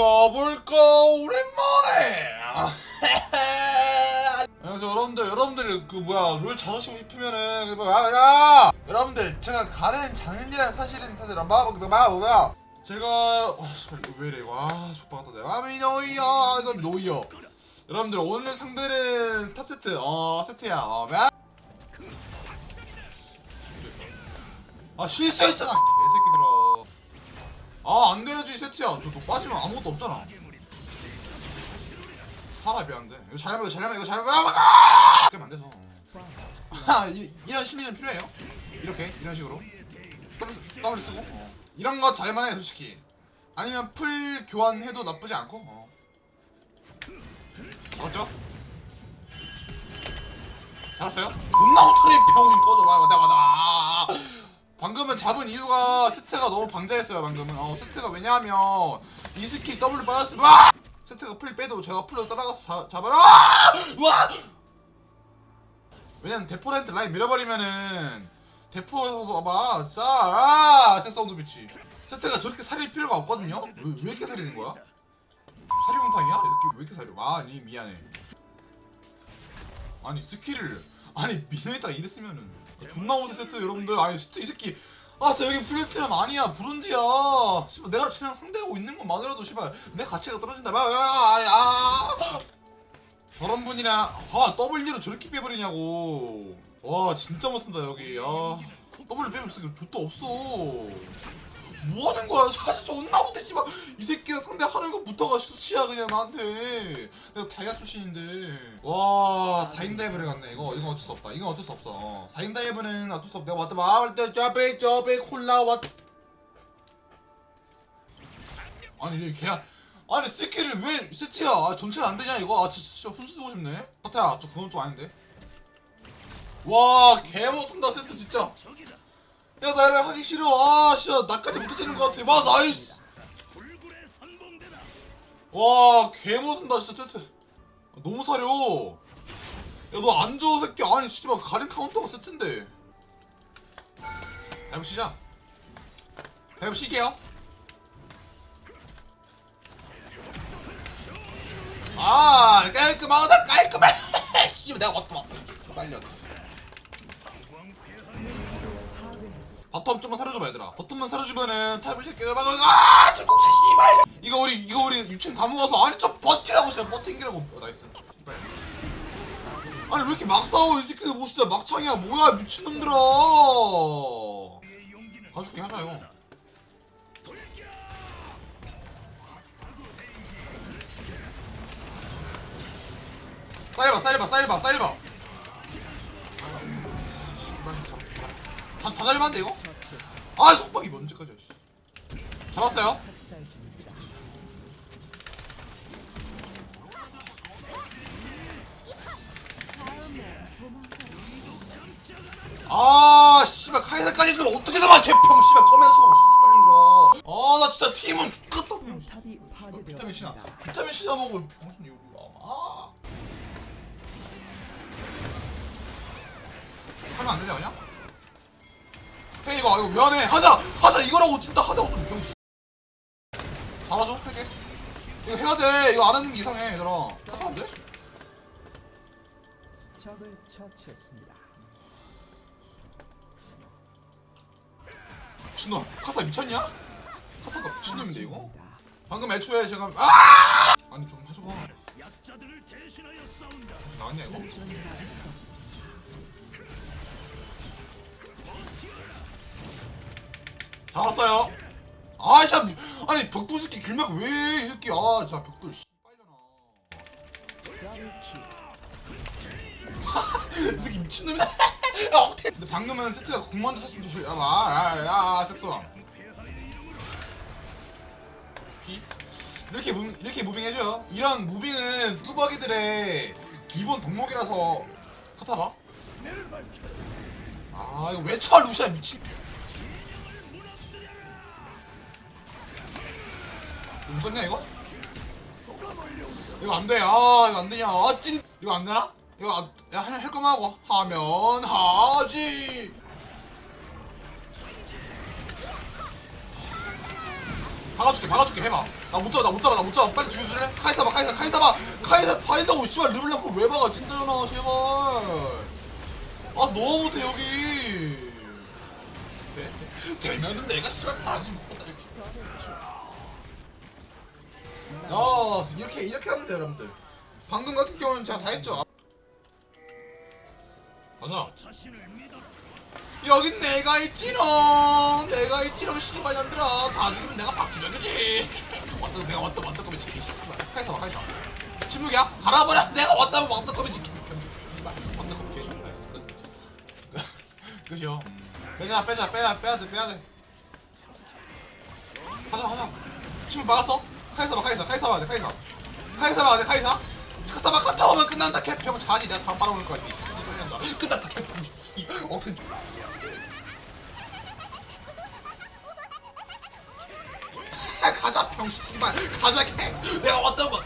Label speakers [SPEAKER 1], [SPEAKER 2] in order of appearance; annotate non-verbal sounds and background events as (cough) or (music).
[SPEAKER 1] 볼까 오랜만에 안녕하세요 여러분들 여러분들 그 뭐야 롤 잘하시고 싶으면은 그 뭐야 야 여러분들 제가 가는 장인이란 사실은 다들 그 뭐야 제가 아 씨발 이거 왜 이래 이거? 아 족박았다 내가. 아미 노이어 이거 노이어. 여러분들 오늘 상대는 탑 세트. 어 세트야. 어 뭐야. 아 실수했잖아 개새끼들아 아 안돼야지 세트야 저너 빠지면 아무것도 없잖아 살아 미안한데 이거 이거 잘하면 이거 잘하면 아! 그러면 안 돼서 아, 이, 이런 심리는 필요해요 이렇게 이런 식으로 더블, 더블 쓰고 어. 이런 거 잘만 해 솔직히 아니면 풀 교환해도 나쁘지 않고 어. 맞죠? 잘했어요? 존나 못하네 병신 꺼져봐 맞다 맞다 방금은 잡은 이유가 세트가 너무 방자했어요 방금은. 어 세트가 왜냐하면 이 스킬 W 빠졌으면 와! 세트가 풀 빼도 제가 풀로 따라가서 자, 잡아라! 와! 왜냐면 대포한테 라인 밀어버리면은 대포에서 봐봐. 자 아! 세 사운드 비치. 세트가 저렇게 살릴 필요가 없거든요? 왜, 왜 이렇게 살리는 거야? 사리공탕이야? 이 새끼 왜 이렇게 살려? 아니 미안해. 아니 스킬을. 아니 미녀에다가 이랬으면은 존나 못해 세트. 여러분들. 아니 세트 이 새끼. 아 진짜 여기 플래티넘 아니야. 브론즈야. 씨발 내가 쟤랑 상대하고 있는 것만으로도 씨발. 내 가치가 떨어진다. 아, 아아 저런 분이랑 아 W로 저렇게 빼버리냐고. 와 진짜 못한다 여기. 아 W 빼면 진짜 좆도 없어 뭐 하는 거야? 사실 존나 못해 씨발. 이 새끼랑 상대하는 것부터가 수치야 그냥 나한테. 내가 다이아 출신인데. 와 4인 다이브를 갔네. 이거 이건 어쩔 수 없다. 이건 어쩔 수 없어. 4인 다이브는 어쩔 수 없다. 내가 왔다. 마을 때 저백 저백 콜라 왔 아니 이게 걔야 아니 스킬을 왜 세트야 아, 전체가 안 되냐 이거? 아 진짜 훈수 쓰고 싶네. 사태야 저 그건 좀 아닌데. 와 개 못한다 세트 진짜 야 나를 하기 싫어. 아 씨야 나까지 못해지는 것 같아. 와 나이스. 와개 못한다 진짜 세트. 아, 너무 사려. 야너안 좋은 새끼. 아니 씨발 가린 카운터가 세트인데. 다이브 시게요. 아 깔끔하다 깔끔해. (laughs) 씨발 내가 왔다 빨리 왔다 바텀 좀만 사려줘봐 얘들아. 바텀만 사려주면은 탑을 새끼들 막 아! 저공지 씨발. 이거 우리 이거 우리 6층 다 모아서 아니 저 버티라고 진짜 버팅기라고. 어, 나이스. 씨발. 아니 왜 이렇게 막 싸워 이 새끼들. 뭐 진짜 막창이야. 뭐야 미친놈들아. 가줄게 하자 이거. 사이바 사이바 사이바 사이바 다, 다 잘만한데 이거? 아 속박이 언제까지야 씨. 잡았어요 아 씨발 카이사까지 있으면 어떻게 잡아 개평 씨발 커맨 쳐고 씨발 힘들어 아 나 진짜 팀은 죽겠다 그냥 씨발. 비타민 C나. 비타민 C 나 먹을 병신 이거 아 하면 안 되냐 그냥? 해 이거 이거 미안해. 하자 하자 이거라고 진짜 하자고 좀 병신 잡아줘 할게. 이거 해야 돼. 이거 안 하는 게 이상해 얘들아. 하자 안 돼?
[SPEAKER 2] 적을 처치했습니다.
[SPEAKER 1] 미친놈. 카사 미쳤냐? 카타가 미친놈인데 이거? 방금 애초에 제가 아! 아니 좀 해줘봐. 혹시 나왔냐 이거? 잡았어요. 아 진짜. 미- 아니 벽돌 새끼 길막 왜 이 새끼. 아 진짜 벽돌 씨 빨잖아. (laughs) 이 새끼 미친놈이다. (laughs) 야 억텐 근데 방금은 세트가 궁만도 썼으면 좋지. 야 봐 야야 섹스왕. 피 이렇게 무, 이렇게 무빙 해줘요. 이런 무빙은 뚜벅이들의 기본 덕목이라서. 카타봐 아 이거 왜쳐 루시아 미친 웃었냐 이거? 이거 안 돼. 아 이거 안 되냐. 아 찐. 이거 안 되나? 이거 안, 야, 할, 할 거만 하고. 하면 하지. 박아줄게 박아줄게. 해봐. 나 못 잡아 나 못 잡아 나 못 잡아. 빨리 죽여줄래? 카이사 봐 카이사 카이사 봐. 카이사 봐인다고 씨발 르블랑크를 왜 박아 찐따연아 제발. 아 너무 못해 여기. 돼? 돼? 되면은 내가 씨발 바라지 못해 야 이렇게 이렇게 하면 돼요 여러분들. 방금 같은 경우는 제가 다 했죠. 맞아 여긴 내가 있지롱. 내가 있지롱 씨발 년들아. 다 죽이면 내가 그지? (laughs) 왔다 내가 왔다 왔다 거면 지키 카이사 봐 카이사 침묵이야? 갈아버려. (laughs) 내가 왔다면 왔다 거면 지키 왔다 거면 개. 나이스. 끝. 끝이요. 빼자 빼자 빼야 빼야 돼 빼야 돼. 하자 하자. 침묵 막았어 카이사 봐 카이사. 카이사 봐야 돼 카이사. 카이사 봐야 돼 카이사. 카타 봐 카타 보면 끝난다 캡평 자지 내가 다음 빨아먹을 거야. 이 (laughs) 끝났다 캡평 어떻게 (laughs) 가자 병 씨발. 가자 개 내가 왔다고